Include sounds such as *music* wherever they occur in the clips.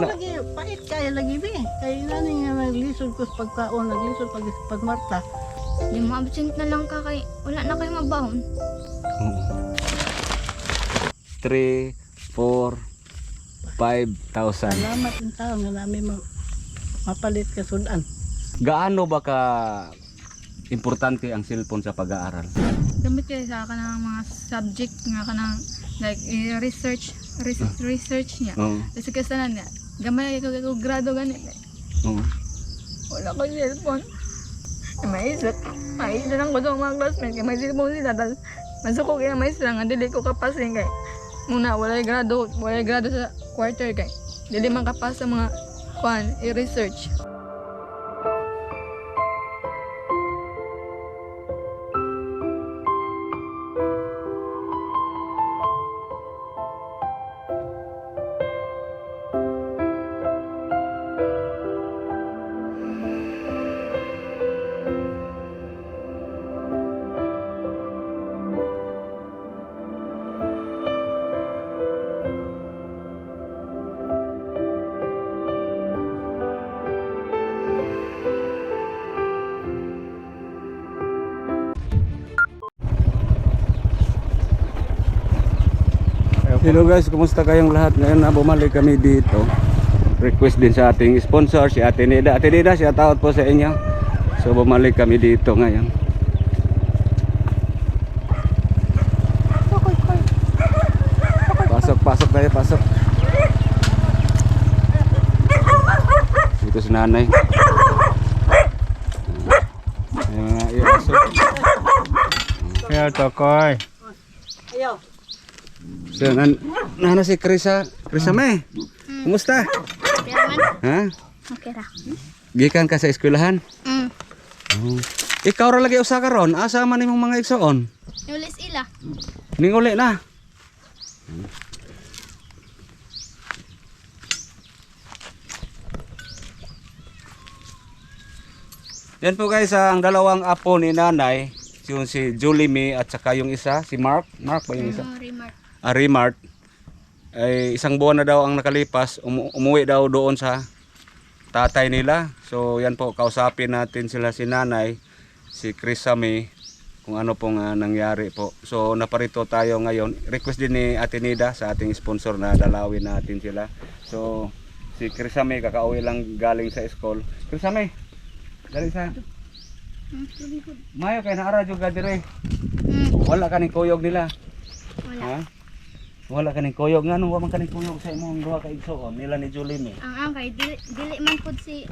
Na- lagi, pait kaya lagi be. Kaya nani nga naglisod ko sa pagkaon, naglisod pag pagmarta. Di mo absent na lang ka kay wala na kayo mabahon. Oo. 3, 4, 5,000. Salamat ang tao nga namin ma mapalit ka sudan. Gaano ba ka importante ang cellphone sa pag-aaral? Gamit kayo sa kanang mga subject nga kanang like eh, research research, research niya. Oo. Kasi kasanan niya. Gamay ko ko grado ganit. Oo. Wala ko cellphone. Maisot. Maisot lang ko sa mga classmates. Kaya may cellphone sila. Tapos masuko kaya may sila nga. Dili ko kapasing kay. Muna, wala grado. Wala grado sa quarter kay. Dili man kapas sa mga kwan, i-research. Hello guys, kumusta kayong lahat? Ngayon na bumalik kami dito. Request din sa ating sponsor, si Ate Nida. Ate Nida, siya out po sa inyo. So bumalik kami dito ngayon. Pasok, pasok tayo, pasok. Dito si nanay. Ayan mga iaso. Kaya tokoy. Ayaw. So, nan nana si Krisa, Krisa May. Kumusta? Okay. Ha? Okay ra. Gikan ka sa eskwelahan? Mm. Oh. Ikaw ra lagi usa ka ron, asa man imong mga igsoon? Nulis ila. Ning uli na. Yan po guys, ah, ang dalawang apo ni nanay, yung si Julie May at saka yung isa, si Mark. Mark ba yung isa? Mga remark. ah, Remart ay isang buwan na daw ang nakalipas umu- umuwi daw doon sa tatay nila so yan po kausapin natin sila si nanay si Chris Sami kung ano pong ah, nangyari po so naparito tayo ngayon request din ni Ate Nida sa ating sponsor na dalawin natin sila so si Chris Sami kakauwi lang galing sa school Chris Sami galing sa Mayo kay naara jud dire Mm. wala kaning kuyog nila Wala. Ha? Wala kaning kuyog nga nung wa man kaning kuyog sa imong duha ka igsoon nila ni Julie mi. Ang angkay, dili, dili man pod si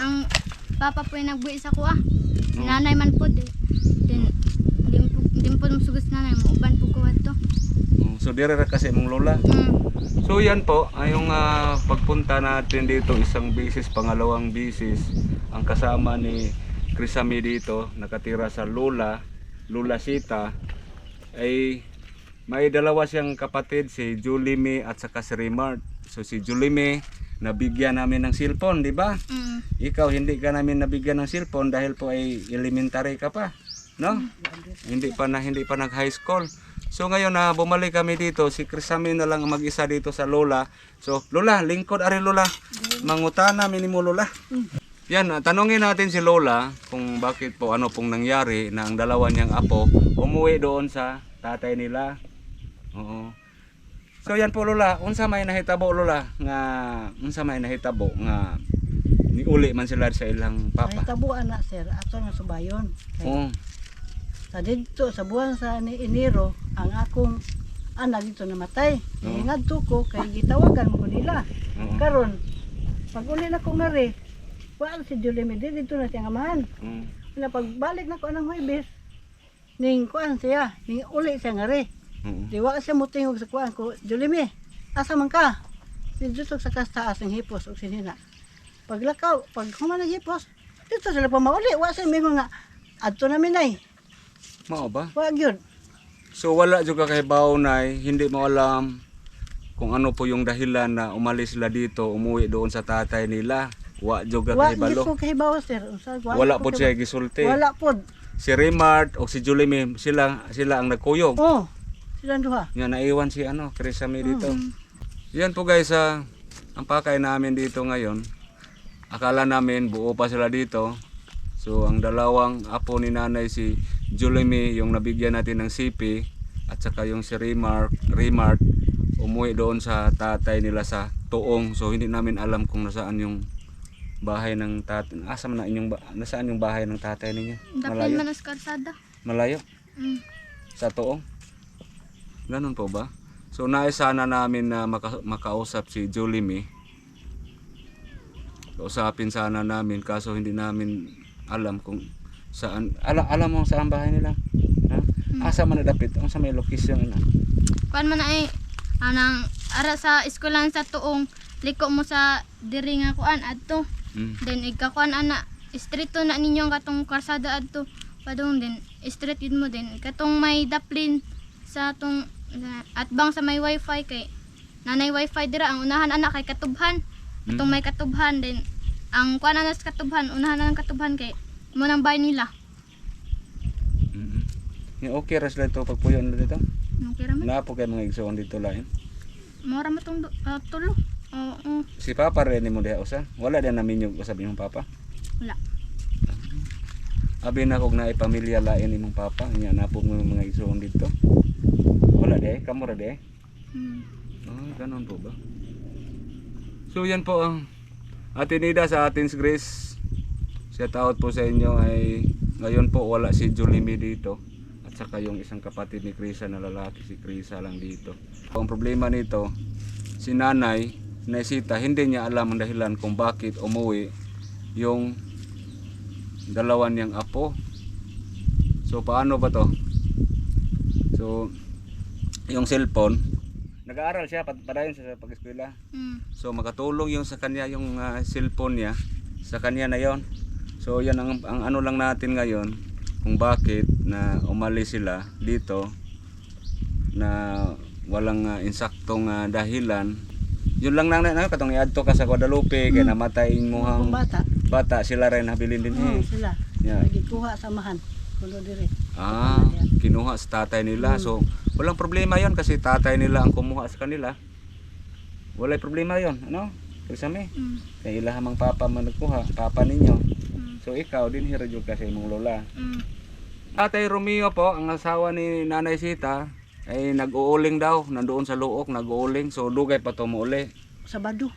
ang papa po yung nagbuhi sa kuha. Si nanay man pod. Eh. Din din din po sugos nanay mo uban po kuha to. Mm, So dire ra kasi imong lola. Mm. So yan po ay yung ah, pagpunta natin dito isang bisis, pangalawang bisis ang kasama ni Krisami dito nakatira sa Lula, Lula Sita ay may dalawa siyang kapatid si Julie May at saka si Remart. So si Julie May nabigyan namin ng cellphone, di ba? Mm. Ikaw hindi ka namin nabigyan ng cellphone dahil po ay elementary ka pa, no? Hindi pa na hindi pa nag high school. So ngayon na bumalik kami dito, si Krisami na lang ang mag-isa dito sa Lola. So Lola, lingkod ari Lola. Mangutana minimo Lola. Yan, ah, tanungin natin si Lola kung bakit po ano pong nangyari na ang dalawa niyang apo umuwi doon sa tatay nila. Oo. So yan po Lola, unsa may nahitabo Lola nga unsa may nahitabo nga ni uli man sila sa ilang Ay papa. tabuan na sir, ato na subayon. Kay Oo. sa dito sa buwan sa ni Enero ang akong anak dito namatay. Kaya ngadto ko kay gitawagan mo ko nila. Oo. Karon pag uli na ko ngari, wala si Julie Medi dito na siya amahan. Oo. Na pagbalik na ko anang Huwebes, ning kuan siya, ning uli siya ngari. Oo. Di wa siya mutingog sa kuan ko, Julie me, asa man ka? Dito sa kastaas ng hipos o sinina. Paglakaw, pag human ng hipos, dito sila pa mauli. Wa siya may mga adto na minay. Mao ba? Wa gyud. So wala juga kay Baunay, hindi mo alam kung ano po yung dahilan na umalis sila dito, umuwi doon sa tatay nila. Wa juga Wa kay gyud Balo. ko kahibaw sir. Unsa Wala ko po siya gisulti. Wala pod. Si Remart o si Julie May, sila sila ang nagkuyog. Oh. Sila duha. Nga naiwan si ano, Chris Sami dito. Yan po guys, ah, ang pakay namin dito ngayon, akala namin buo pa sila dito. So ang dalawang apo ni nanay si Julemy yung nabigyan natin ng CP at saka yung si Remark, Remart umuwi doon sa tatay nila sa Tuong. So hindi namin alam kung nasaan yung bahay ng tatay. Asa man na inyong ba- nasaan yung bahay ng tatay ninyo? Malayo. Malayo Mm. sa Tuong. Ganun po ba? So nais sana namin na maka- makausap si Julemy. Kausapin sana namin kaso hindi namin alam kung saan. Ala, alam mo saan bahay nila? Ha? Asa man nadapit? Ang sa may location na? Kuan man ay anang ara sa eskwelahan sa tuong liko mo sa diri nga kuan adto. Mm. Then ikakuan ana street to na ninyo ang katong karsada adto. Padung din street yun mo din katong may daplin sa tong at bang sa may wifi kay nanay wifi dira ang unahan ana kay katubhan. Katong may katubhan din ang kuan sa katubhan unahan na ng katubhan kay mo nang bahay nila. Yung okay ras lang ito pagpuyo na dito. Nung kira man. Napo kayo mga igsoon dito lain. Mora mo tong du- ah, tulo. Oo. Si Papa rin mo diha usa. Wala din namin yung usab imong Papa. Wala. Abi na kog na pamilya lain imong Papa. Nya na po mga igsoon dito. Wala di, kamo ra di. Hmm. Ah, ganun po ba? So yan po ang Ate Nida sa Athens Grace. Shout out po sa inyo ay ngayon po wala si Julimi dito at saka yung isang kapatid ni Krisa na lalaki si Krisa lang dito. Ang problema nito si nanay Naisita hindi niya alam ang dahilan kung bakit umuwi yung dalawa niyang apo. So paano ba to? So yung cellphone nag-aaral siya pat- padayon siya sa pag-eskwela. Hmm. So makatulong yung sa kanya yung ah, cellphone niya sa kanya na yon. So yan ang, ang ano lang natin ngayon kung bakit na umalis sila dito na walang ah, insaktong ah, dahilan. Yun lang lang na katong iadto ka sa Guadalupe kay namatay mo Kung hang bata, bata sila rin habilin din oo, eh. sila. Yeah. Nagikuha samahan. Kuno diri. Ah, kinuha sa tatay nila. So, walang problema yon kasi tatay nila ang kumuha sa kanila. Walay problema yon ano? Kasami. Hmm. Kay ila hamang papa man nagkuha, papa ninyo. Hmm. So ikaw din hira jud kasi imong lola. Hmm. Tatay Romeo po, ang asawa ni Nanay Sita, ay nag-uuling daw, nandoon sa luok, nag-uuling. So dugay pa to muuli. Sabado.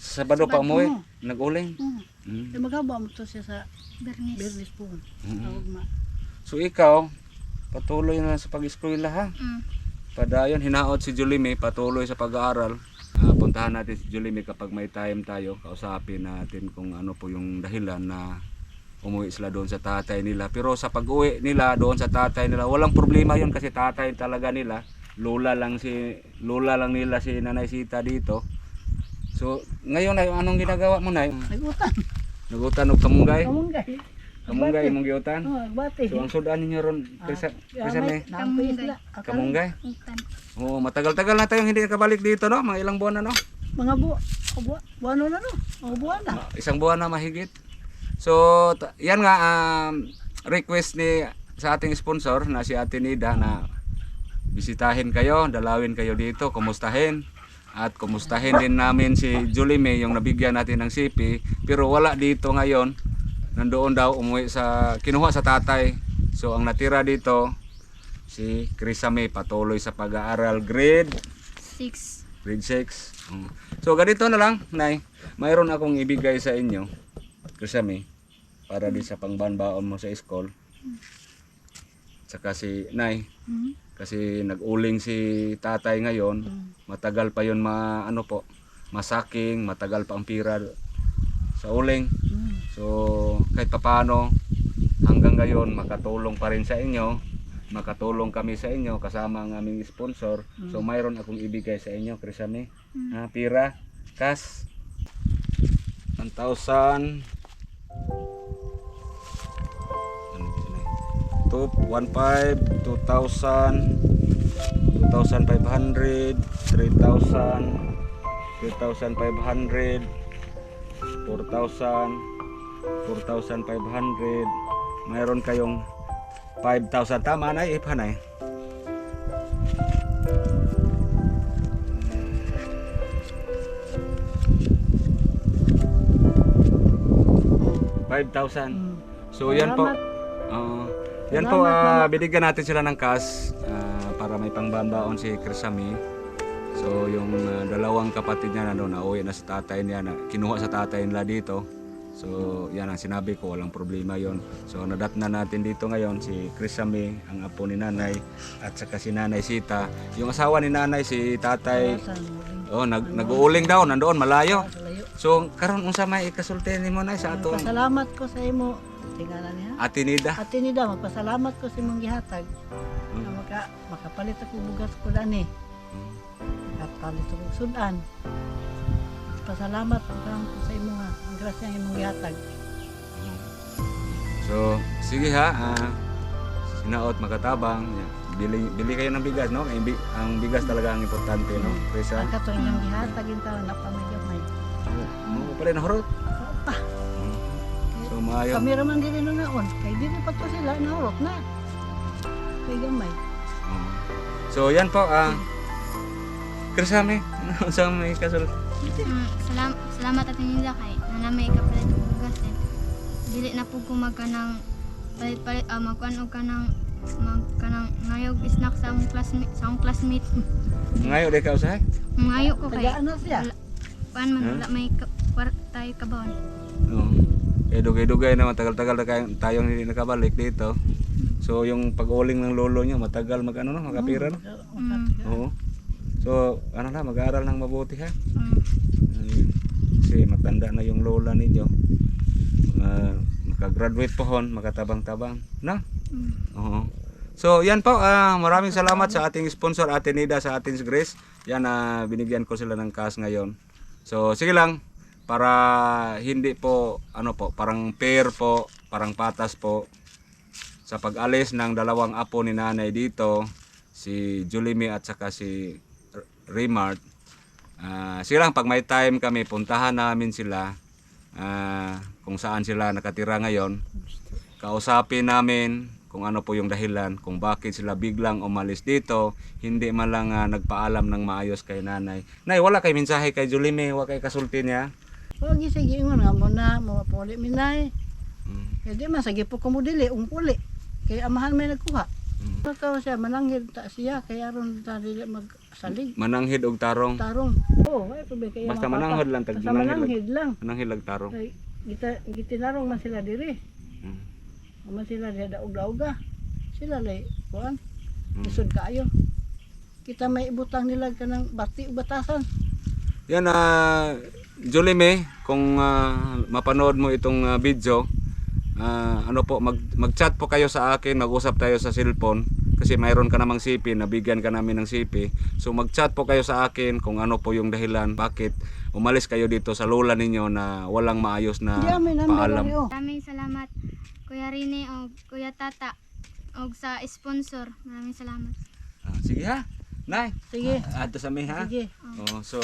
Sa Sabado pa Sabado. umuwi, nag-uling. Hmm. Mm. Mm. Magawa mo to siya sa Bernis. Berlis po. Mm. Ma. So ikaw, patuloy na sa pag-eskwela ha. Hmm. Padayon, hinaot si Julimi, patuloy sa pag-aaral. Ah, puntahan natin si Julimi kapag may time tayo. Kausapin natin kung ano po yung dahilan na umuwi sila doon sa tatay nila. Pero sa pag-uwi nila doon sa tatay nila, walang problema yun kasi tatay talaga nila. Lola lang si lola lang nila si Nanay Sita dito. So, ngayon ay anong ginagawa mo na? Nagutan. Nagutan og kamunggay. Kamunggay. Kamunggay imong giutan. Oh. So ang sudan ninyo ron, Krisa, Krisa may Kamunggay. Oo, matagal-tagal na tayong hindi nakabalik dito, no? Mga ilang buwan na, no? Mga bu buwan, buwan na no. Mga buwan na. Isang buwan na mahigit. So, yan nga, um, request ni sa ating sponsor na si Ate Nida na bisitahin kayo, dalawin kayo dito, kumustahin. At kumustahin din namin si Julie May yung nabigyan natin ng CP. Pero wala dito ngayon. Nandoon daw umuwi sa, kinuha sa tatay. So, ang natira dito, si Krisa May patuloy sa pag-aaral grade Six. grade 6. Mm. So ganito na lang, Nay. Mayroon akong ibigay sa inyo. Kasami para di sa pangbanbaon mo sa school. Saka si Nay, Hmm. kasi nag-uling si tatay ngayon. Matagal pa yon ma ano po, masaking, matagal pa ang pira sa uling. Hmm. So kahit papaano hanggang ngayon makatulong pa rin sa inyo. Makatulong kami sa inyo kasama ang aming sponsor. So mayroon akong ibigay sa inyo, Krisame. Ah, pira, cash. 1,000 Two, 1,500, 2,000, 2,500, 3,000, 3,500, 4,000, 4,500 mayroon kayong 5,000 tama na eh panay eh. Five thousand. So yan po. Uh, yan po, uh, binigyan natin sila ng cash uh, para may pangbaon si Krisami. So yung uh, dalawang kapatid niya na doon, nauwi na sa tatay niya, na, kinuha sa tatay nila dito. So yan ang sinabi ko, walang problema yon. So nadat na natin dito ngayon si Krisami, ang apo ni nanay, at saka si nanay Sita. Yung asawa ni nanay, si tatay, oh, nag, nag-uuling daw, nandoon, malayo. So karon unsa may ikasulti nimo na sa ato Pasalamat ko sa imo. Tingalan niya. Atinida. At tinida, magpasalamat ko sa imong gihatag. Hmm. Na maka, makapalit ako bugas ko dani. Hmm. Makapalit ako sudan. Pasalamat ko ko sa imo nga. Ang grasya ang imong gihatag. So, sige ha. ah, sinaot makatabang. Yan. Bili bili kayo ng bigas, no? Ang, bi- ang bigas talaga ang importante, no? Kaysa Ang kato inyong gihatag yung taon na pamigamay. mo pa rin horot. Pa, So, maayo. kami raman din na naon. Kay di na pa to sila nahurot na. Kay gamay. Oo. So, yan po. Ah, Krisame, *laughs* sa may kasul. Mm, salam, salamat at nila kay nanamay ka palit og bugas din. Dili na pud ko magkanang palit palit ah, magkuan og kanang mag kanang ngayog snack sa akong classmate sa akong classmate. *laughs* Ngayon, di ka usahay? Ngayo ko kay Tagaan na siya. kuan man Huh? wala may ka, kwar, tayo kabawon. Oo. Eh, dugay-dugay na matagal-tagal na kayo, tayong hindi nakabalik dito. So, yung pag-uling ng lolo niya, matagal mag ano, no? magapira, no? Mm. Oo. So, ano na, mag-aaral ng mabuti ha. Mm. Ayun. Kasi matanda na yung lola ninyo. Uh, makagraduate po hon, makatabang-tabang. Na? Mm. Oo. So, yan po. ah, maraming salamat sa ating sponsor, Ate Nida sa Athens Grace. Yan, ah, binigyan ko sila ng cash ngayon. So, sige lang. Para hindi po, ano po, parang pair po, parang patas po. Sa pag-alis ng dalawang apo ni nanay dito, si Julimi at saka si Remart. Ah, sige lang, pag may time kami, puntahan namin sila ah, kung saan sila nakatira ngayon. Kausapin namin kung ano po yung dahilan, kung bakit sila biglang umalis dito, hindi man lang ah, nagpaalam ng maayos kay nanay. Nay, wala kay mensahe kay Julime, wala kay kasulti niya. Huwag sige ingon nga mo na, mo puli minay. Mm, Kaya di man, sige po ko mo dili, ungpuli. Kaya amahan may nagkuha. Mm. Ikaw siya, mananghid ta siya, kaya ron ta dili magsalig. Mananghid og tarong. Tarong. Oo, oh, ay problema kaya Basta mananghid lang, tag Basta mananghid lang. Mananghid lag tarong. Kay gita gitinarong man sila diri. Mm, Man sila diha daog-daoga. Sila lay kuan. mm. Isod kaayo. Kita may ibutang nila kanang bati o batasan. Yan na Julime, kung ah, mapanood mo itong ah, video, ah, ano po mag mag-chat po kayo sa akin, mag-usap tayo sa cellphone kasi mayroon ka namang CP, nabigyan ka namin ng CP. So mag-chat po kayo sa akin kung ano po yung dahilan bakit umalis kayo dito sa lola ninyo na walang maayos na paalam. oh. Maraming salamat Kuya Rene o Kuya Tata og sa sponsor. Maraming salamat. Ah, sige ha. Nay, Sige. ato sa mi ha. Sige. Oh, so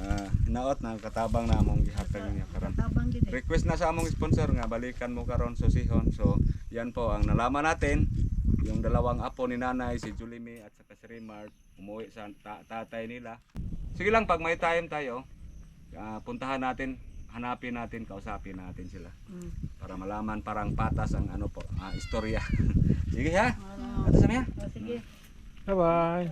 ah, hinaot na katabang na among gihatag ninyo karon. Eh. request na sa among sponsor nga balikan mo karon so sihon so yan po ang nalaman natin yung dalawang apo ni nanay si Julimi at saka si Remart umuwi sa ta- tatay nila sige lang pag may time tayo ah, puntahan natin hanapin natin kausapin natin sila Mm. para malaman parang patas ang ano po ah, istorya *laughs* sige ha Ah, ato sa miya oh, sige. Bye-bye.